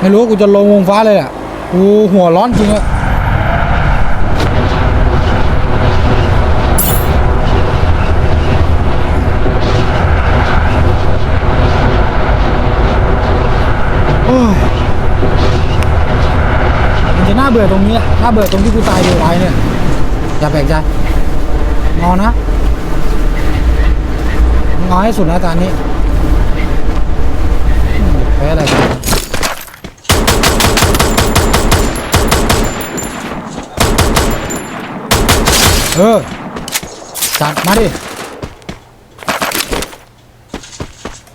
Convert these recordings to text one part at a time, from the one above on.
ไม่รู้กูจะลงวงฟ้าเลยอะกูหัวร้อนจริงอะโอ้ยมันจะน่าเบื่อตรงนี้แหละน่าเบื่อตรงที่กูตายเดียวไว้เนี่ย อย่าแปลกใจงอนะงอให้สุดนะตอนนี้แพ้อะไรกัน เออ จัดมาดิ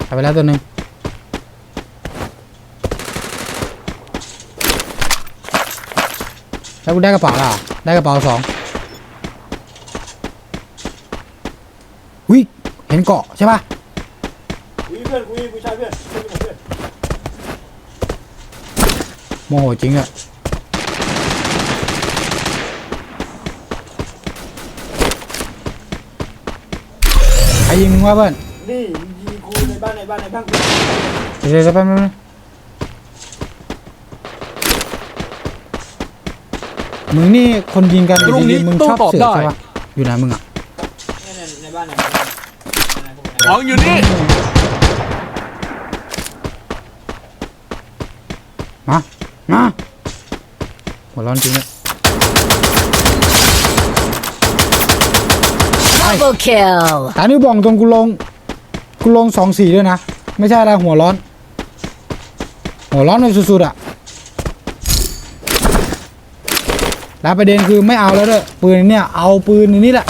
ทำไปแล้วตัวหนึ่งแล้วกูได้กระเป๋าล่ะ ได้กระเป๋าสองวิเห็นเกาะใช่ป่ะคุยเพื่อนคุยผู้ชายเพื่อนคุยกับเพื่อนโมโหจริงอะ รยิงมึงวะเพื่อนนี่ยิงกูในบ้านในบ้านในบ้านกูเดี๋ยวเดี๋ยวแป๊บนึงนะมึงนี่คนยิงกันตรงนี้ดีๆมึงโต้ชอบตอบเสือกได้ใช่ปะอยู่ไหนมึงอะเนี่ยในบ้านในบ้านในพวกของอยู่นี่ มามาหัวร้อนจริงเลย Double kill. ตานิ้วบองตรงกูลงกูลงสองสี่ด้วยนะ ไม่ใช่อะไรหัวร้อน หัวร้อนเลยสุดๆอะแล้วประเด็นคือไม่เอาแล้วด้วยปืนอันเนี่ยเอาปืนอันนี้แหละ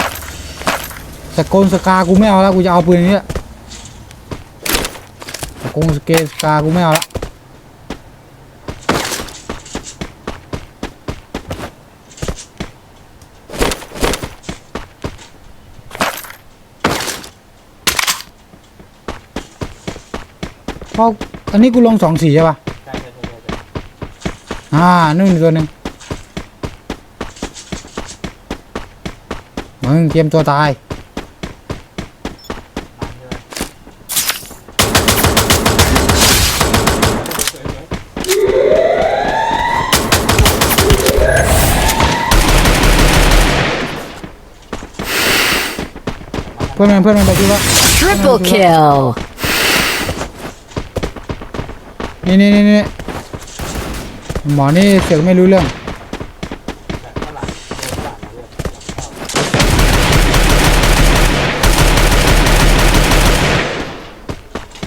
สกลสกากูไม่เอาแล้วกูจะเอาปืนอันนี้แหละสกลสเกสกากูไม่เอาละ เพราะอันนี้กูลงสองสีใช่ปะใช่ใช่ใช่ใช่อ่านู่นอีกตัวหนึ่งมึงเตรียมตัวตายบ้านใช่ไหมเพื่อนมันเพื่อนมันไปที่ว่า Triple kill. นี่นี่นี่นี่หมอนี่เสือกไม่รู้เรื่อง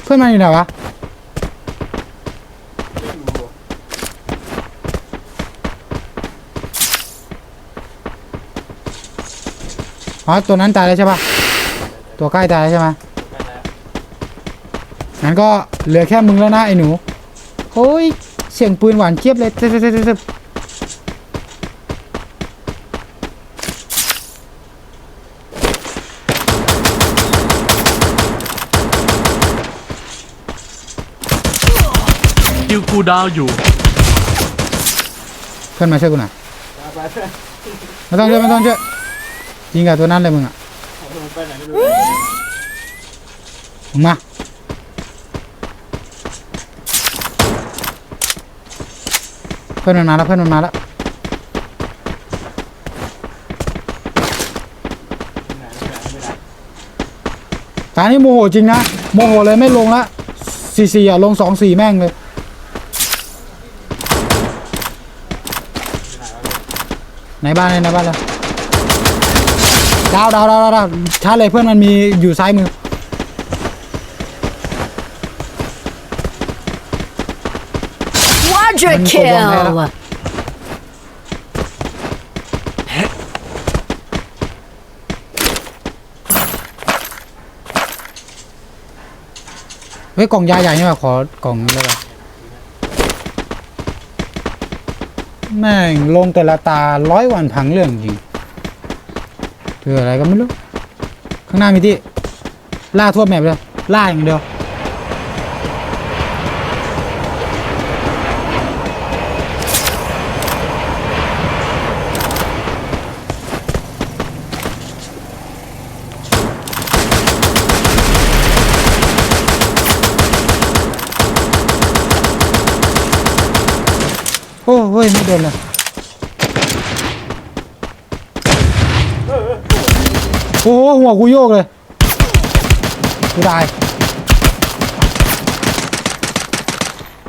เพื่อนมันอยู่ไหนวะอ๋อตัวนั้นตายแล้วใช่ปะตัวใกล้ตายแล้วใช่ไหมงั้นก็เหลือแค่มึงแล้วนะไอ้หนู โอ้ย เสียงปืนหวานเจี๊ยบเลยเต๊บเต๊บเต๊บเต๊บคิวกูดาวอยู่ เพื่อนมาช่วยกูหน่อยไปเพื่อนไม่ต้องช่วยไม่ต้องช่วยยิงกับตัวนั้นเลยมึงอะมันไปไหนไม่รู้มึงมา พื่อนมันมาแล้วเพื่อนมันมาแล้วไหนไม่ไหนไม่ได้ตานี่โมโหจริงนะโมโหเลยไม่ลงละสี่สี่อะลงสองสี่แม่งเลยในบ้านเลยในบ้านเลยดาวดาวดาวดาวดาวชาร์จเลยเพื่อนมันมีอยู่ซ้ายมือ Quadra Mình có bom kill. hay à? เฮ้ยกล่องยาใหญ่นี่ว่ะขอกล่องนี้แล้วกันแม่งลงแต่ละตาร้อยวันพังเรื่องจริงเจออะไรก็ไม่รู้ ข้างหน้ามีที่ล่าทั่วแมปเลยล่าอย่างเดียว ฮ้ยไม่โดนเลยเออเออโอ้โหหัวกูโยกเลยกูตาย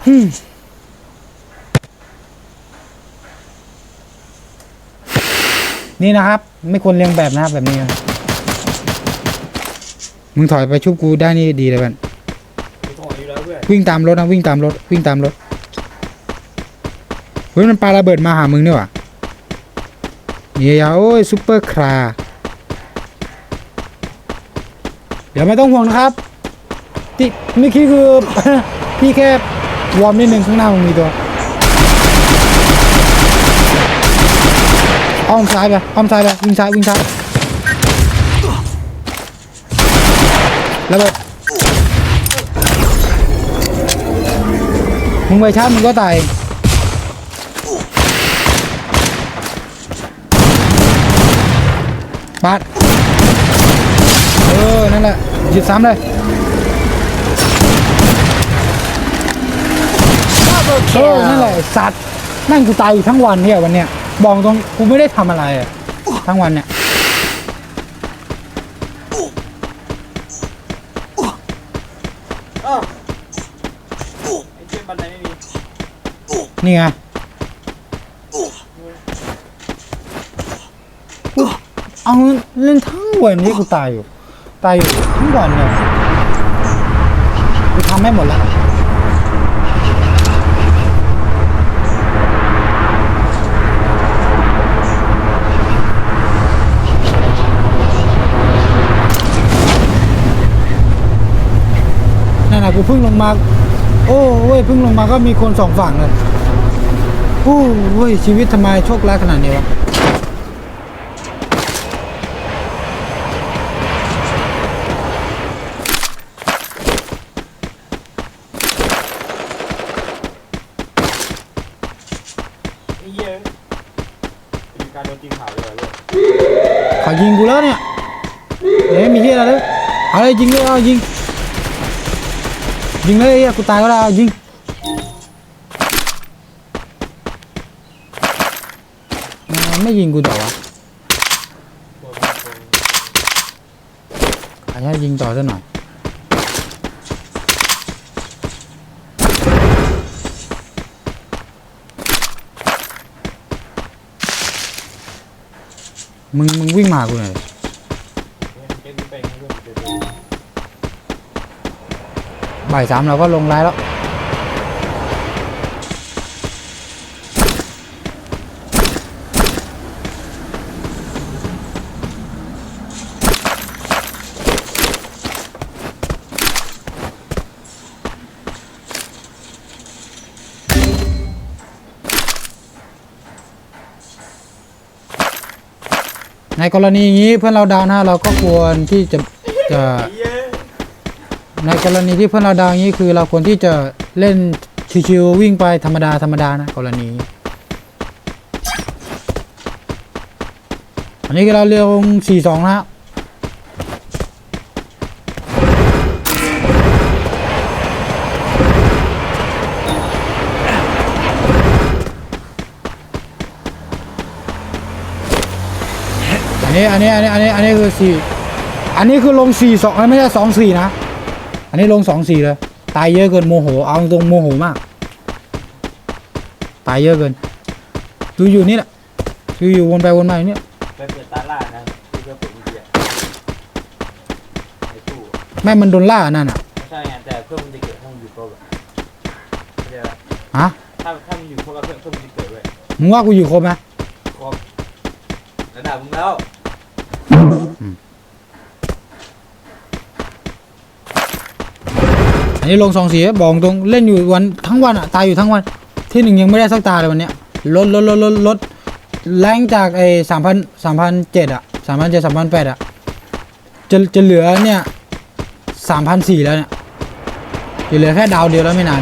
ฮึนี่นะครับ ไม่ควรเรียงแบบนะครับแบบนี้ มึงถอยไปชุบกูได้นี่ดีเลยมันวเพื่อนวิ่งตามรถนะวิ่งตามรถวิ่งตามรถ ฮ้ยมันปาระเบิดมาหามึงเนี่หว่าเฮียโอ้ยซุปเปอร์คราเดี๋ยวไม่ต้องห่วงนะครับที่เมื่อกี้คือ พี่แค่วอร์มนิดนึงข้างหน้ามึงมีตัวอ้อมซ้ายไปอ้อมซ้ายไปวิ่งซ้ายวิ่งซ้ายระเบิดมึงไปชาร์จมึงก็ตายาดเออ นั่นแหละหยุดซ้ำเลย Double เออนั่นแหละ kill. สัตว์แม่งกูตายอยู่ทั้งวันเนี่ยวันเนี้ยบอกตรงกูไม่ได้ทำอะไรอะทั้งวันเนี่ยอ้าวไอ้เจ้าบันไดไม่มีนี่ไง เอาเล่นทั้งวันที่กูตายอยู่ ตายอยู่ทั้งวันเนี่ยกูทำให้หมดแล้วนั่นแหะกูเพิ่งลงมา โอ้เว้ยเพิ่งลงมาก็มีคนสองฝั่งเลยโอ้เว้ยชีวิตทำไมโชคร้ายขนาดนี้วะ อ้เหี้ยมีการโดนจริงข่าวเลยเหรอลูกเขายิงกูแล้วเนี่ยเดี๋ยวไม่มีที่อะไรเลยเอาเลยยิงเลยเอายิง ยิงเลยไอ้เหี้ยกูตายก็ได้เอายิง มันไม่ยิงกูต่อวะโดนโดนอาจจะยิงต่อซะหน่อย มึงมึงวิ่งมากูหน่อยบ่ายสามเราก็ลงไลน์แล้ว ในกรณีอย่างนี้เพื่อนเราดาวน์นะเราก็ควรที่จะจะในกรณีที่เพื่อนเราดาวอย่างนี้คือเราควรที่จะเล่นชิวๆวิ่งไปธรรมดาธรรมดานะกรณีอันนี้เราเรียงสี่สองนะ อันนี้อันนี้อันนี้อันนี้อันนี้คือสี่อันนี้คือลงสี่สองไม่ใช่สองสี่นะ อันนี้ลงสองสี่เลย ตายเยอะเกินโมโห เอาตรงโมโหมาก ตายเยอะเกิน ดูอยู่นี่แหละดูอยู่วนไปวนมาอยู่เนี่ยไปเปิดตาล่านะที่เพื่อนเปิดเมื่อกี้อะไอ้ตู้แม่งมันโดนล่านั่นอะไม่ใช่ไงแต่เพื่อนมันจะเกิดห้องอยู่ครบอะเข้าใจปะฮะถ้าถ้ามันอยู่ครบแล้วเพื่อนเพื่อนมันจะเกิดเว้ยมึงว่ากูอยู่ครบไหมครบระดับมึงแล้ว อันนี้ลงสองสีบอกตรงเล่นอยู่วันทั้งวันอะตายอยู่ทั้งวัน ที่หนึ่งยังไม่ได้สักตาเลยวันเนี้ยลดลดลดลดลดแรงจากไอ้สามพันสามพันเจ็ดอะสามพันเจ็ดสามพันแปดอะจะจะเหลือเนี่ยสามพันสี่แล้วเนี่ยจะเหลือแค่ดาวเดียวแล้วไม่นาน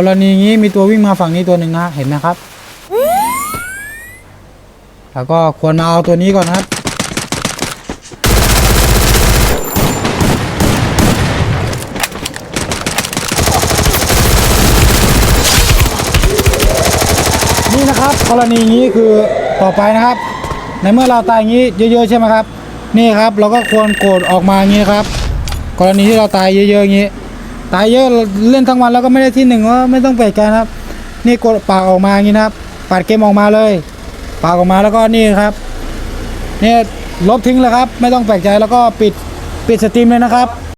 กรณีนี้มีตัววิ่งมาฝั่งนี้ตัวหนึ่งนะเห็นไหมครับ แล้วก็ควรมาเอาตัวนี้ก่อนนะครับ นี่นะครับกรณีนี้คือต่อไปนะครับ ในเมื่อเราตายงี้เยอะๆใช่ไหมครับ นี่ครับเราก็ควรโกรธออกมาอย่งนี้ครับ กรณีที่เราตายเยอะๆงี้ ตายเยอะเล่นทั้งวันแล้วก็ไม่ได้ที่หนึ่งว่าไม่ต้องแปลกใจนะครับ นี่กดปากออกมาอย่างนี้นะครับปาดเกมออกมาเลย ปากออกมาแล้วก็นี่ครับนี่ลบทิ้งเลยครับ ไม่ต้องแปลกใจแล้วก็ปิดปิดสตรีมเลยนะครับ